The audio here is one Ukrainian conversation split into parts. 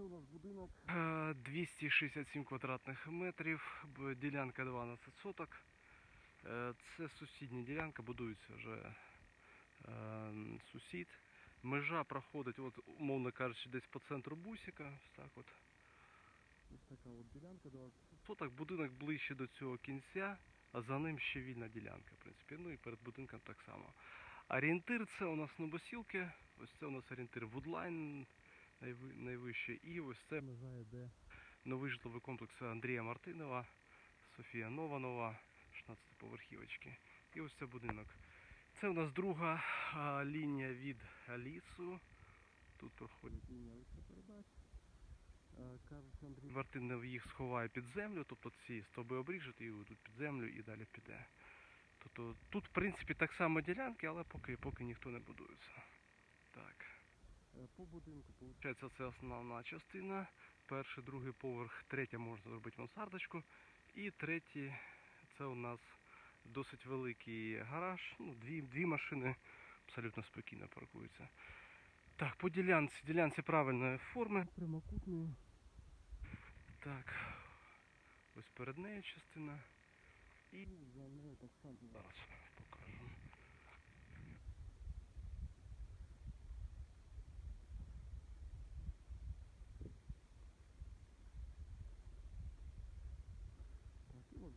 це у нас будинок. Е, 267 квадратних метрів, ділянка 12 соток. Е, Це сусідня ділянка, будується вже е, сусід. Межа проходить, от, умовно кажучи, десь по центру бусика. Так от. Ось така от ділянка 20 Соток будинок ближче до цього кінця, а за ним ще вільна ділянка, в принципі. Ну і перед будинком так само. Орієнтир це у нас Нобосілки, ось це у нас орієнтир Вудлайн найви- найвищий. І ось це межа йде. новий житловий комплекс Андрія Мартинова, Софія Нованова, 16 поверхівочки. І ось це будинок. Це у нас друга а, лінія від лісу. Тут проходить Лінія електропередач. Андрій Мартинов їх сховає під землю, тобто ці стовби обріжуть і йдуть під землю і далі піде. Тобто тут, в принципі, так само ділянки, але поки, поки ніхто не будується. Так. Е, по будинку получається. Це основна частина. Перший, другий поверх, третя можна зробити мансардочку. І третій це у нас досить великий гараж. Ну, дві, дві машини абсолютно спокійно паркуються. Так, по ділянці. Ділянці правильної форми. Прямокутний. Так. Ось перед нею частина. І Ну, За нею так само. зараз покажу.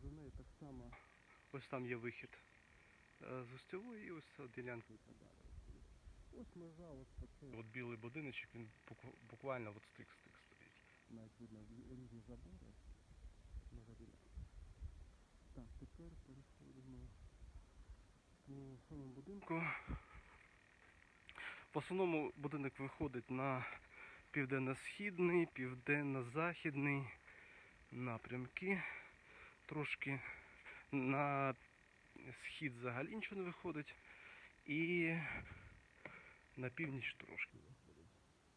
За нею так само. Ось там є вихід е, з гостьової і ось ця ділянка. Ось межа, ось по. От білий будиночок, він буквально от стик-стик стоїть. Навіть видно різні забори. Так, тепер переходимо по самому будинку. В основному будинок виходить на південно-східний, південно-західний напрямки. Трошки на схід взагалі нічого не виходить. І на північ трошки.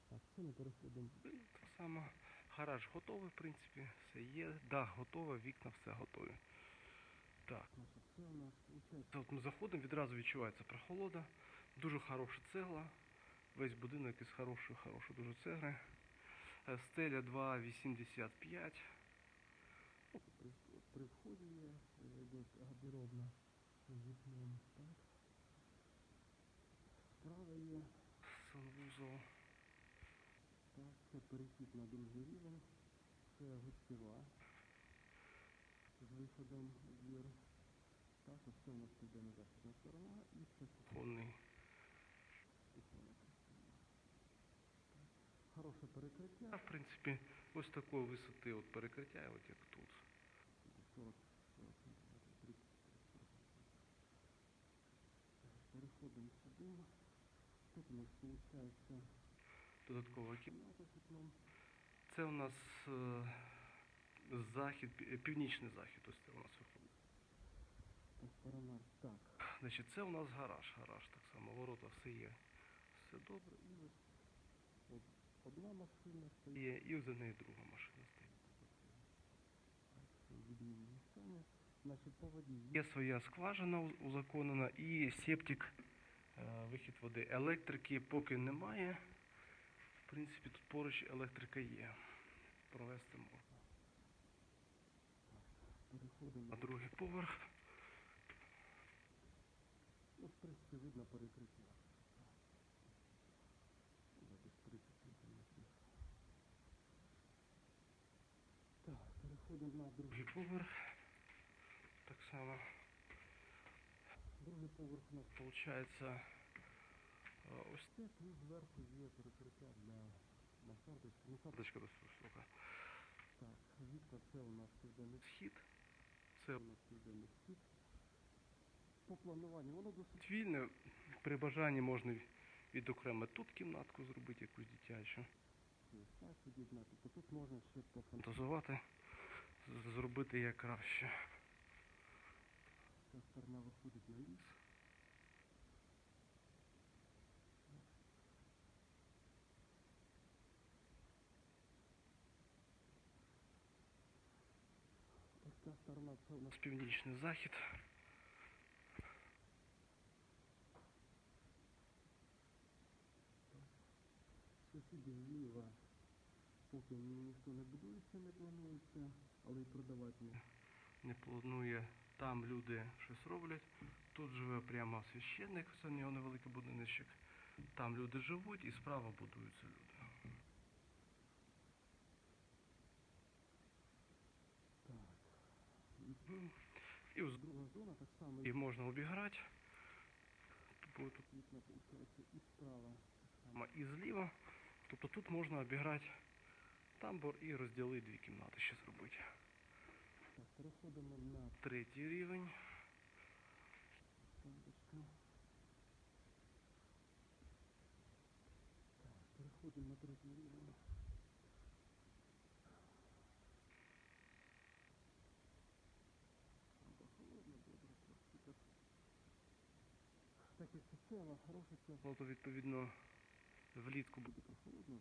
Так, це ми переходимо. Так само гараж готовий, в принципі, все є. Дах готовий, вікна все готові. Так. Це у нас виходить. Це От ми заходимо, відразу відчувається прохолода. Дуже хороша цегла. Весь будинок із хорошої, хорошої дуже цегли. Е, Стеля 2,85. При, вході є е, гардеробна з вікном. Так. Справа є. Санвузол. Так, це перехід на другий рівень. Це гостєва. З виходом двір. Так, ось це у нас південно-західна сторона і це Кухонний. Хороше перекриття. А в принципі, ось такої висоти от перекриття, от як тут. Переходимо сюди. Тут у нас виходить Додаткова кімната. кімната з вікном. Це у нас е, захід, північний захід. Ось це у нас виходить. Та. Так. Значить, це у нас гараж. Гараж так само. Ворота все є. Все добре. І ось от одна машина стоїть. Є, і за нею друга машина стоїть. Значить, по воді Є своя скважина узаконена і септик, е, вихід води. Електрики поки немає. В принципі, тут поруч електрика є. Провести можна. переходимо. На другий поверх. Ну, в принципі, видно перекриття. Десь 30 сантиметрів. Так, переходимо на. Другий поверх. Так само. Другий поверх у нас Получається е, ось це, плюс зверху є перекриття для насадочки. Насадочки. дочка висока. Так, вікна це у нас південний Схід. Це у нас південний схід. По плануванню воно досить вільне. При бажанні можна відокремити тут кімнатку зробити якусь дитячу. так. Тут можна ще пофантазувати. Зробити як краще. Ця сторона виходить на ліс. Ось ця сторона це у нас північний захід. сусідів зліва Поки ніхто не будується, не планується, але й продавати не планує. Там люди щось роблять. Тут живе прямо священник, це нього невеликий будиночок. Там люди живуть і справа будуються люди. Так. І, зона так само і можна обіграти. Тут і справа. і зліва. Тобто тут можна обіграти тамбур і розділити дві кімнати ще зробити. Переходимо на Третій рівень. Переходимо на третій рівень. Так. Як це хороше Ну, то відповідно влітку буде прохолодно,